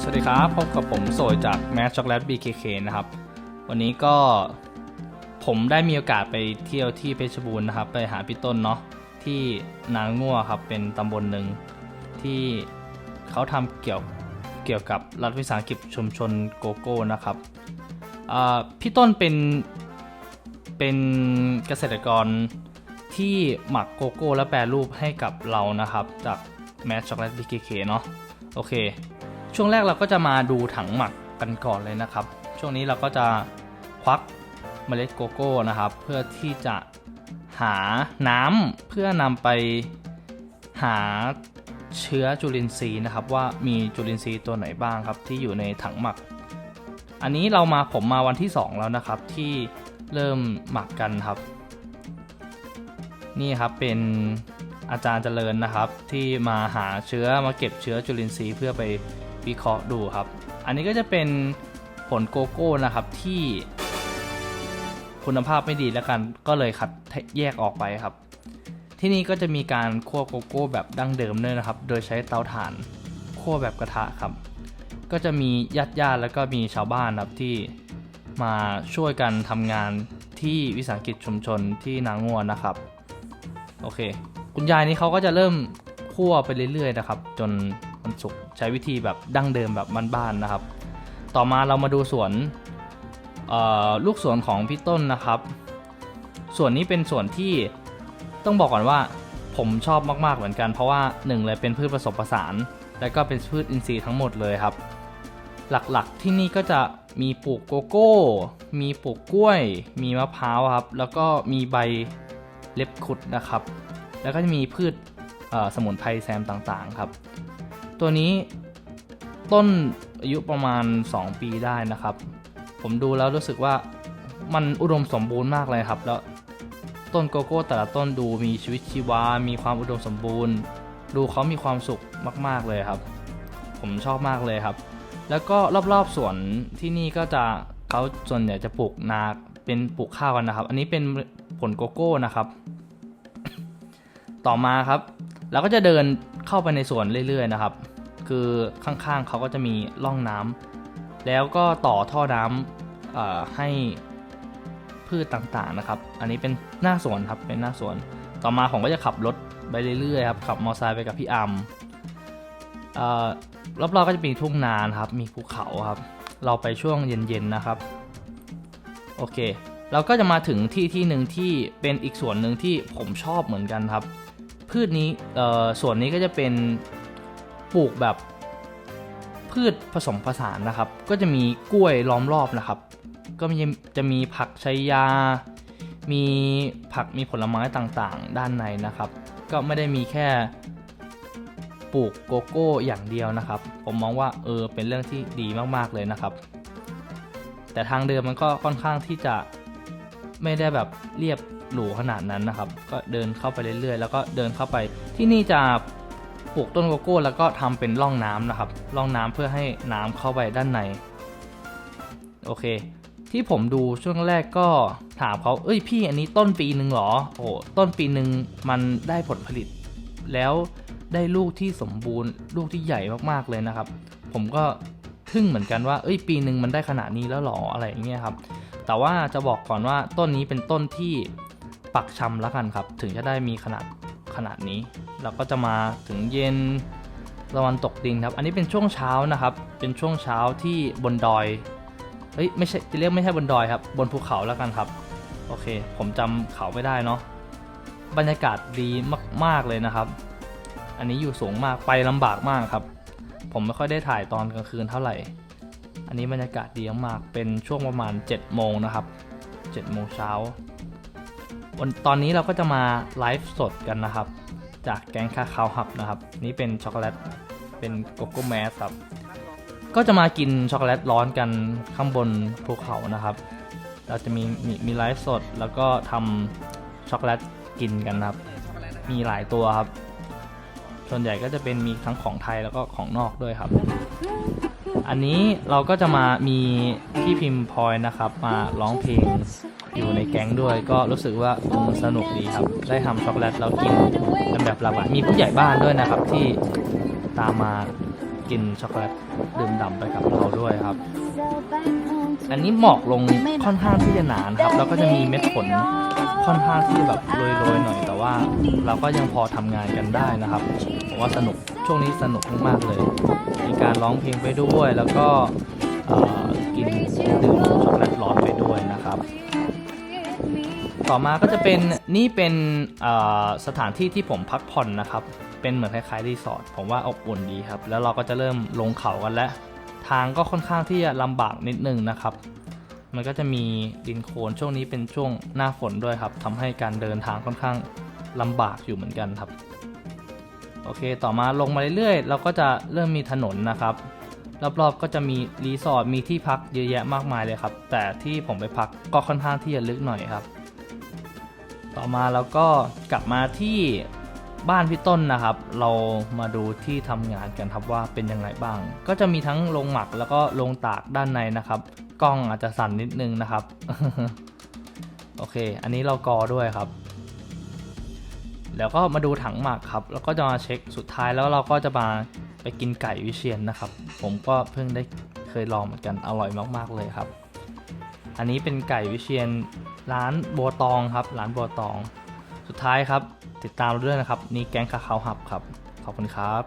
สวัสดีครับพบกับผมโสยจากแมสช็อกโกแลต BKK นะครับ วันนี้ก็ผมได้มีโอกาสไปเที่ยวที่เพชรบูรณ์นะครับ ไปหาพี่ต้นเนาะที่นางงั่วครับเป็นตำบลหนึ่งที่เขาทำเกี่ยวเกี่ยวกับรัฐวิสาหกิจชุมชนโกโก้นะครับพี่ต้นเป็นเป็นเกษตรกร ที่หมักโกโก้และแปรรูปให้กับเรานะครับ จากแมสช็อกโกแลต BKK เนาะโอเค ช่วงแรกเราก็จะมาดูถังหมักกันก่อนเลยนะครับ ช่วงนี้เราก็จะควักเมล็ดโกโก้นะครับ เพื่อที่จะหาน้ำเพื่อนำไปหาเชื้อจุลินทรีย์นะครับ ว่ามีจุลินทรีย์ตัวไหนบ้างครับ ที่อยู่ในถังหมัก อันนี้เรามาผมมาวันที่ 2 แล้วนะครับ ที่เริ่มหมักกันครับ นี่ครับเป็นอาจารย์เจริญนะครับ ที่มาหาเชื้อมาเก็บเชื้อจุลินทรีย์เพื่อไปวิเคราะห์ดูครับ อันนี้ก็จะเป็นผลโกโก้นะครับที่คุณภาพไม่ดีแล้วกันก็เลยคัดแยกออกไปครับ ที่นี่ก็จะมีการคั่วโกโก้แบบดั้งเดิมด้วยนะครับ โดยใช้เตาถ่านคั่วแบบกระทะครับ ก็จะมีญาติญาติแล้วก็มีชาวบ้านครับที่มาช่วยกันทำงานที่วิสาหกิจชุมชนที่นางงัวนะครับ โอเค คุณยายนี่เขาก็จะเริ่มคั่วไปเรื่อยๆนะครับ จนมันสุกใช้วิธีแบบดั้งเดิมแบบบ้านๆนะครับ ต่อมาเรามาดูสวนลูกสวนของพี่ต้นนะครับ ส่วนนี้เป็นส่วนที่ต้องบอกก่อนว่าผมชอบมากๆเหมือนกัน เพราะว่าหนึ่งเลยเป็นพืชผสมผสาน และก็เป็นพืชอินทรีย์ทั้งหมดเลยครับ หลักๆที่นี่ก็จะมีปลูกโกโก้ มีปลูกกล้วย มีมะพร้าวครับ แล้วก็มีใบ เล็บขุดนะครับ แล้วก็จะมีพืชสมุนไพรแซมต่างๆครับ ตัวนี้ต้นอายุประมาณ 2 ปีได้นะครับ ผมดูแล้วรู้สึกว่ามันอุดมสมบูรณ์มากเลยครับ แล้วต้นโกโก้แต่ละต้นดูมีชีวิตชีวา มีความอุดมสมบูรณ์ ดูเขามีความสุขมาก ๆเลยครับ ผมชอบมากเลยครับ แล้วก็รอบๆสวนที่นี่ก็จะเขาส่วนใหญ่จะปลูกนาเป็นปลูกข้าวกันนะครับ อันนี้เป็น ลโกโก้นะครับ ต่อมาครับเราก็จะเดินเข้าไปในสวนเรื่อยๆนะครับ คือข้างๆเขาก็จะมีร่องน้ำแล้วก็ต่อท่อน้ำเอ่อให้พืชต่างๆนะครับ อันนี้เป็นหน้าสวนครับเป็นหน้าสวน ต่อมาผมก็จะขับรถไปเรื่อยๆครับขับมอเตอร์ไซค์ไปกับพี่อัมรอบๆก็จะมีทุ่งนานครับ มีภูเขาครับ เราไปช่วงเย็นๆนะครับ โอเค เราก็จะมาถึงที่ที่หนึ่งที่เป็นอีกส่วนหนึ่งที่ผมชอบเหมือนกันครับ พืชนี้ส่วนนี้ก็จะเป็นปลูกแบบพืชผสมผสานนะครับ ก็จะมีกล้วยล้อมรอบนะครับ ก็จะมีผักชายา มีผักมีผลไม้ต่างๆ ด้านในนะครับ ก็ไม่ได้มีแค่ปลูกโกโก้อย่างเดียวนะครับ ผมมองว่าเออเป็นเรื่องที่ดีมากๆเลยนะครับ แต่ทางเดินมันก็ค่อนข้างที่จะ ไม่ได้แบบเรียบหรูขนาดนั้นนะครับ ก็เดินเข้าไปเรื่อยๆ แล้วก็เดินเข้าไป ที่นี่จะปลูกต้นโกโก้ แล้วก็ทำเป็นร่องน้ำนะครับ ร่องน้ำเพื่อให้น้ำเข้าไปด้านใน โอเค ที่ผมดูช่วงแรกก็ถามเขาเอ้ยพี่อันนี้ต้นปีหนึ่งหรอ โอ้ต้นปีหนึ่งมันได้ผลผลิต แล้วได้ลูกที่สมบูรณ์ ลูกที่ใหญ่มากๆเลยนะครับ ผมก็ ทึ่งเหมือนกันว่าเอ้ยปีหนึ่งมันได้ขนาดนี้แล้วหรออะไรอย่างเงี้ยครับแต่ว่าจะบอกก่อนว่าต้นนี้เป็นต้นที่ปักชำแล้วกันครับ ถึงจะได้มีขนาดขนาดนี้เราก็จะมาถึงเย็นตะวันตกดินครับ อันนี้เป็นช่วงเช้านะครับ เป็นช่วงเช้าที่บนดอยเฮ้ยไม่ใช่จะเรียกไม่ใช่บนดอยครับ บนภูเขาแล้วกันครับ โอเค ผมจำเขาไม่ได้เนาะบรรยากาศดีมาก ๆเลยนะครับ อันนี้อยู่สูงมากไปลำบากมากครับ ผมไม่ค่อยได้ถ่ายตอนกลางคืนเท่าไหร่ อันนี้บรรยากาศดีมาก เป็นช่วงประมาณ7โมงนะครับ7โมงเช้าตอนนี้เราก็จะมาไลฟ์สดกันนะครับ จากแก๊งคาคาวหับนะครับ นี่เป็นช็อกโกแลต เป็นโกโก้แมสครับ ก็จะมากินช็อกโกแลตร้อนกันข้างบนภูเขานะครับ เราจะมีมีมีไลฟ์สดแล้วก็ทำช็อกโกแลตกินกันครับ มีหลายตัวครับ ส่วนใหญ่ก็จะเป็นมีทั้งของไทยแล้วก็ของนอกด้วยครับ อันนี้เราก็จะมามีพี่พิมพ์พลอยนะครับ มาร้องเพลงอยู่ในแก๊งด้วยก็รู้สึกว่าอืมสนุกดีครับ ได้ทำช็อกโกแลตแล้วกินกันแบบหลากหลายมีผู้ใหญ่บ้านด้วยนะครับที่ตามมากินช็อกโกแลตดื่มด่ำไปกับเราด้วยครับ อันนี้หมอกลงค่อนข้างที่จะหนานะครับ แล้วก็จะมีเม็ดฝนค่อนข้างที่จะแบบโรยๆหน่อย แต่ว่าเราก็ยังพอทำงานกันได้นะครับผมว่าสนุกช่วงนี้สนุกมากๆเลย มีการร้องเพลงไปด้วยแล้วก็กินดื่มช็อกโกแลตร้อนไปด้วยนะครับ ต่อมาก็จะเป็นนี่เป็นสถานที่ที่ผมพักผ่อนนะครับ เป็นเหมือนคล้ายๆรีสอร์ทผมว่าอบอุ่นดีครับ แล้วเราก็จะเริ่มลงเขากันแล้ว ทางก็ค่อนข้างที่จะลำบากนิดนึงนะครับ มันก็จะมีดินโคลนช่วงนี้เป็นช่วงหน้าฝนด้วยครับทำให้การเดินทางค่อนข้างลำบากอยู่เหมือนกันครับ โอเคต่อมาลงมาเรื่อยๆ เราก็จะเริ่มมีถนนนะครับรอบๆก็จะมีรีสอร์ทมีที่พักเยอะแยะมากมายเลยครับ แต่ที่ผมไปพักก็ค่อนข้างที่จะลึกหน่อยครับ ต่อมาเราก็กลับมาที่ บ้านพี่ต้นนะครับ เรามาดูที่ทำงานกันครับว่าเป็นยังไงบ้าง ก็จะมีทั้งโรงหมักแล้วก็โรงตากด้านในนะครับ กล้องอาจจะสั่นนิดนึงนะครับ โอเค อันนี้เรากอด้วยครับ แล้วก็มาดูถังหมักครับ แล้วก็จะมาเช็คสุดท้ายแล้วเราก็จะมาไปกินไก่วิเชียนนะครับ ผมก็เพิ่งได้เคยลองเหมือนกันอร่อยมาก ๆเลยครับ อันนี้เป็นไก่วิเชียนร้านบัวตองครับ ร้านบัวตอง สุดท้ายครับ ติดตามเราด้วยนะครับ นี่แก๊งคาคาวหับครับ ขอบคุณครับ